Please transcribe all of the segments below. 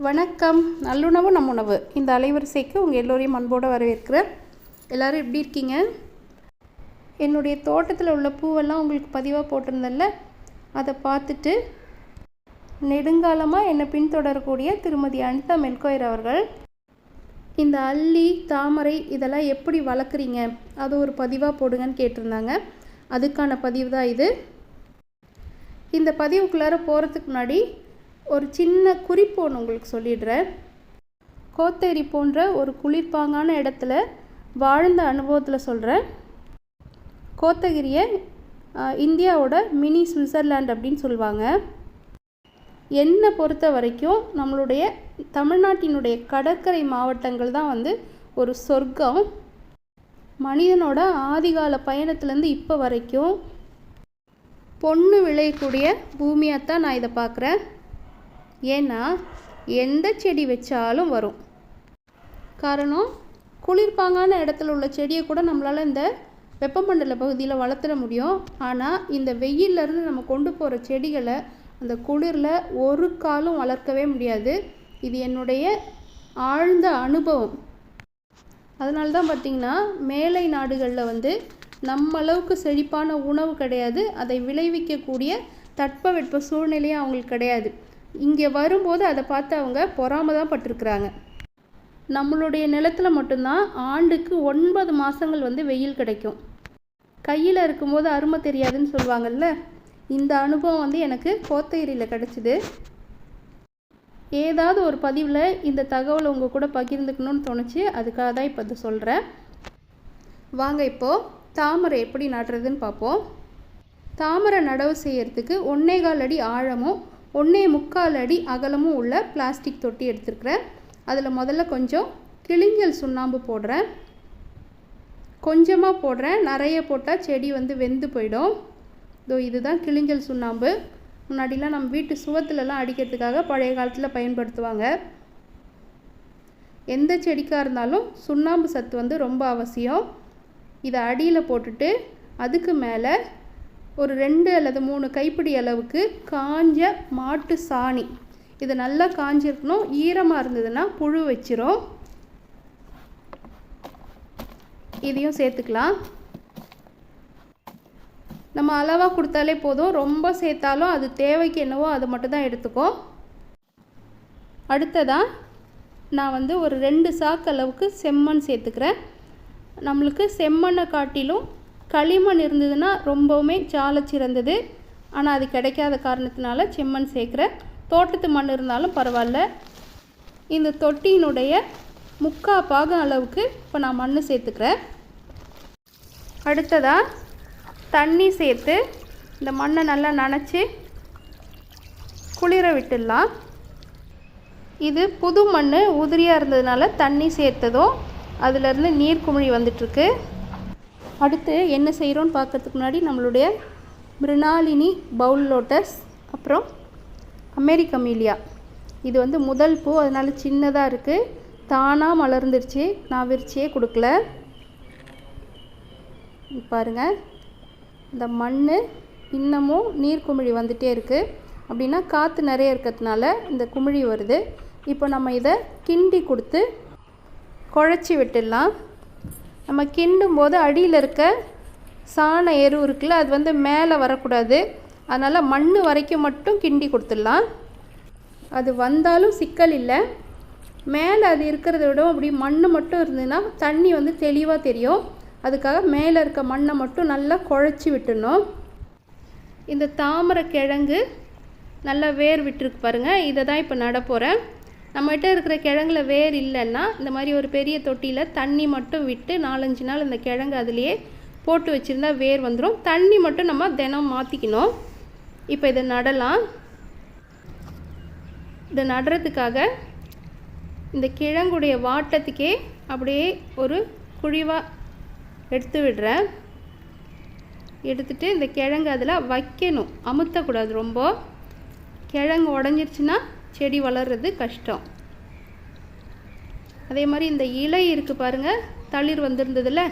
வணக்கம். நல்லுணவு நம் உணவு இந்த அலைவரிசைக்கு உங்கள் எல்லோரையும் அன்போடு வரவேற்கிறேன். எல்லோரும் எப்படி இருக்கீங்க? என்னுடைய தோட்டத்தில் உள்ள பூவெல்லாம் உங்களுக்கு பதிவாக போட்டிருந்தேன்ல அதை பார்த்துட்டு நெடுங்காலமாக என்னை பின்தொடரக்கூடிய திருமதி அனிதா மெல்கோயர் அவர்கள் இந்த அல்லி தாமரை இதெல்லாம் எப்படி வளர்க்குறீங்க? அது ஒரு பதிவாக போடுங்கன்னு கேட்டிருந்தாங்க. அதுக்கான பதிவு தான் இது. இந்த பதிவுக்குள்ளார போகிறதுக்கு முன்னாடி ஒரு சின்ன குறிப்பு ஒன்று உங்களுக்கு சொல்லிடுறேன். கோத்தேரி போன்ற ஒரு குளிர்பாங்கான இடத்துல வாழ்ந்த அனுபவத்தில் சொல்கிறேன் கோத்தகிரியை இந்தியாவோட மினி சுவிட்சர்லாண்ட் அப்படின்னு சொல்லுவாங்க. என்னை பொறுத்த வரைக்கும் நம்மளுடைய தமிழ்நாட்டினுடைய கடற்கரை மாவட்டங்கள் தான் வந்து ஒரு சொர்க்கம். மனிதனோட ஆதிகால பயணத்துலேருந்து இப்போ வரைக்கும் பொண்ணு விளையக்கூடிய பூமியாக தான் நான் இதை பார்க்குறேன். ஏன்னா எந்த செடி வச்சாலும் வரும். காரணம் குளிர்பாங்கான இடத்துல உள்ள செடியை கூட நம்மளால் இந்த வெப்பமண்டல பகுதியில் வளர்த்துட முடியும். ஆனால் இந்த வெயிலிருந்து இருந்து நம்ம கொண்டு போகிற செடிகளை அந்த குளிரில் ஒரு காலும் வளர்க்கவே முடியாது. இது என்னுடைய ஆழ்ந்த அனுபவம். அதனால தான் பார்த்திங்கன்னா மேலை நாடுகளில் வந்து நம்மளவுக்கு செழிப்பான உணவு கிடையாது. அதை விளைவிக்கக்கூடிய தட்பவெட்ப சூழ்நிலையும் அவங்களுக்கு கிடையாது. இங்கே வரும்போது அதை பார்த்து அவங்க பொறாம தான் பட்டிருக்கிறாங்க நம்மளுடைய நிலத்தில் மட்டும்தான் ஆண்டுக்கு ஒன்பது மாதங்கள் வந்து வெயில் கிடைக்கும். கையில் இருக்கும்போது அருமை தெரியாதுன்னு சொல்லுவாங்கல்ல? இந்த அனுபவம் வந்து எனக்கு கோத்தகிரியில் கிடச்சிது. ஏதாவது ஒரு பதிவில் இந்த தகவலை உங்கள் கூட பகிர்ந்துக்கணும்னு தோணுச்சு அதுக்காக தான் இப்போ இதை சொல்கிறேன் வாங்க இப்போது தாமரை எப்படி நடுறதுன்னு பார்ப்போம். தாமரை நடவு செய்கிறதுக்கு ஒன்னே கால் அடி ஆழமும் ஒன்றே முக்கால் அடி அகலமும் உள்ள பிளாஸ்டிக் தொட்டி எடுத்துருக்குறேன். அதில் முதல்ல கொஞ்சம் கிளிஞ்சல் சுண்ணாம்பு போடுறேன். கொஞ்சமாக போடுறேன். நிறைய போட்டால் செடி வந்து வெந்து போயிடும். இதோ இதுதான் கிளிஞ்சல் சுண்ணாம்பு. முன்னாடிலாம் நம்ம வீட்டு சுவத்துலலாம் அடிக்கிறதுக்காக பழைய காலத்தில் பயன்படுத்துவாங்க. எந்த செடிக்காக இருந்தாலும் சுண்ணாம்பு சத்து வந்து ரொம்ப அவசியம். இதை அடியில் போட்டுட்டு அதுக்கு மேலே ஒரு ரெண்டு அல்லது மூணு கைப்பிடி அளவுக்கு காஞ்ச மாட்டு சாணி. இது நல்லா காஞ்சிருக்கணும். ஈரமாக இருந்ததுன்னா புழு வச்சிரும். இதையும் சேர்த்துக்கலாம். நம்ம அளவாக கொடுத்தாலே போதும். ரொம்ப சேர்த்தாலும் அது தேவைக்கு என்னவோ அது மட்டும் தான் எடுத்துக்கும் அடுத்ததாக நான் வந்து ஒரு ரெண்டு சாக்கு அளவுக்கு செம்மண் சேர்த்துக்கிறேன். நம்மளுக்கு செம்மண்ணை காட்டிலும் களிமண் இருந்ததுன்னா ரொம்பவுமே சால சிறந்தது. ஆனால் அது கிடைக்காத காரணத்தினால செம்மண் சேர்க்குறேன் தோட்டத்து மண் இருந்தாலும் பரவாயில்ல. இந்த தொட்டியினுடைய முக்கா பாகம் அளவுக்கு இப்போ நான் மண் சேர்த்துக்கிறேன். அடுத்ததாக தண்ணி சேர்த்து இந்த மண்ணை நல்லா நனைச்சி குளிர விட்டுடலாம். இது புது மண் உதிரியாக இருந்ததுனால தண்ணி சேர்த்ததும் அதுலேருந்து நீர் குமிழி வந்துட்டுருக்கு அடுத்து என்ன செய்கிறோன்னு பார்க்கறதுக்கு முன்னாடி நம்மளுடைய மிருணாலினி பவுல் லோட்டஸ் அப்புறம் அமெரிக்கமீலியா இது வந்து முதல் பூ அதனால சின்னதாக இருக்குது தானாக மலர்ந்துருச்சு. நான் விரிச்சியே கொடுக்கல. பாருங்கள் பாருங்க. இந்த மண் இன்னமும் நீர் குமிழி வந்துகிட்டே இருக்குது அப்படின்னா காற்று நிறைய இருக்கிறதுனால இந்த குமிழி வருது. இப்போ நம்ம இதை கிண்டி கொடுத்து குழச்சி விட்டுடலாம். நம்ம கிண்டும் போது அடியில் இருக்க சாண எரு இருக்குல்ல அது வந்து மேலே வரக்கூடாது. அதனால் மண் வரைக்கும் மட்டும் கிண்டி கொடுத்துடலாம். அது வந்தாலும் சிக்கல் இல்லை. மேலே அது இருக்கிறத விட அப்படி மண் மட்டும் இருந்ததுன்னா தண்ணி வந்து தெளிவாக தெரியும். அதுக்காக மேலே இருக்க மண்ணை மட்டும் நல்லா குழச்சி விட்டுடணும். இந்த தாமரை கிழங்கு நல்லா வேர் விட்டுருக்கு பாருங்கள் இதை தான் இப்போ நட போகிறேன் நம்மகிட்ட இருக்கிற கிழங்குல வேர் இல்லைன்னா இந்த மாதிரி ஒரு பெரிய தொட்டியில் தண்ணி மட்டும் விட்டு நாலஞ்சு நாள் இந்த கிழங்கு அதுலேயே போட்டு வச்சுருந்தா வேர் வந்துடும் தண்ணி மட்டும் நம்ம தினம் மாற்றிக்கணும் இப்போ இதை நடலாம். இதை நடுறதுக்காக இந்த கிழங்குடைய வாட்டத்துக்கே அப்படியே ஒரு குழிவாக எடுத்து விடுறேன். எடுத்துட்டு இந்த கிழங்கு அதில் வைக்கணும். அமுத்தக்கூடாது ரொம்ப. கிழங்கு உடஞ்சிருச்சுன்னா செடி வளர்றது கஷ்டம். அதே மாதிரி இந்த இலை இருக்குது பாருங்கள் தளிர் வந்திருந்ததுல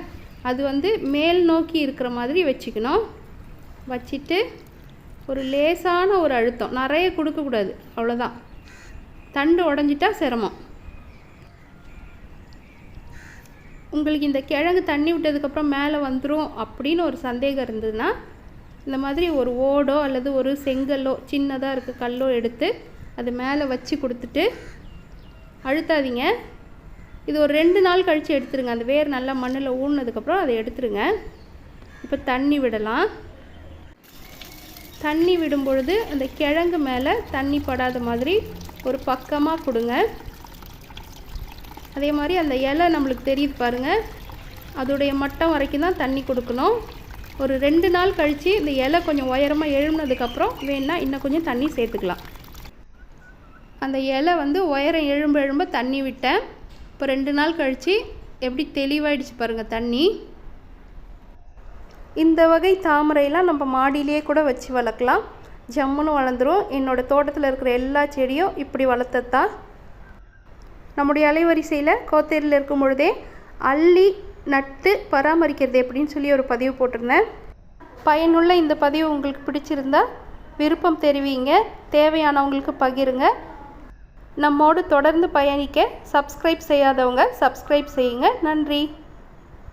அது வந்து மேல் நோக்கி இருக்கிற மாதிரி வச்சுக்கணும். வச்சுட்டு ஒரு லேசான ஒரு அழுத்தம். நிறைய கொடுக்கக்கூடாது அவ்வளோதான் தண்டு உடஞ்சிட்டா சிரமம். உங்களுக்கு இந்த கிழங்கு தண்ணி விட்டதுக்கப்புறம் மேலே வந்துடும் அப்படின்னு ஒரு சந்தேகம் இருந்ததுன்னா இந்த மாதிரி ஒரு ஓடோ அல்லது ஒரு செங்கல்லோ சின்னதாக இருக்க கல்லோ எடுத்து அது மேலே வச்சு கொடுத்துட்டு அழுத்தாதீங்க. இது ஒரு ரெண்டு நாள் கழித்து எடுத்துருங்க. அந்த வேர் நல்லா மண்ணில் ஊறினதுக்கப்புறம் அதை எடுத்துருங்க. இப்போ தண்ணி விடலாம். தண்ணி விடும் பொழுது அந்த கிழங்கு மேலே தண்ணி படாத மாதிரி ஒரு பக்கமாக கொடுங்க. அதே மாதிரி அந்த இலை நம்மளுக்கு தெரியுது பாருங்கள் அதோடைய மட்டம் வரைக்கும் தான் தண்ணி கொடுக்கணும். ஒரு ரெண்டு நாள் கழித்து இந்த இலை கொஞ்சம் உயரமாக எழும்பினதுக்கப்புறம் வேணால் இன்னும் கொஞ்சம் தண்ணி சேர்த்துக்கலாம். அந்த இலை வந்து உயரம் எழும்ப எழும்ப தண்ணி விட்டேன். இப்போ ரெண்டு நாள் கழித்து எப்படி தெளிவாயிடுச்சு பாருங்கள் தண்ணி. இந்த வகை தாமரையெல்லாம் நம்ம மாடியிலேயே கூட வச்சு வளர்க்கலாம். ஜம்முன்னு வளர்ந்துரும். என்னோடய தோட்டத்தில் இருக்கிற எல்லா செடியும் இப்படி வளர்த்தத்தான் நம்முடைய அலைவரிசையில் கோத்தேரியில் இருக்கும் பொழுதே அள்ளி நட்டு பராமரிக்கிறது எப்படின்னு சொல்லி ஒரு பதிவு போட்டிருந்தேன். பயனுள்ள இந்த பதிவு உங்களுக்கு பிடிச்சிருந்தா விருப்பம் தெரிவிங்க. தேவையானவங்களுக்கு பகிருங்க. நம்மோடு தொடர்ந்து பயணிக்க சப்ஸ்கிரைப் செய்யாதவங்க சப்ஸ்கிரைப் செய்யுங்க. நன்றி.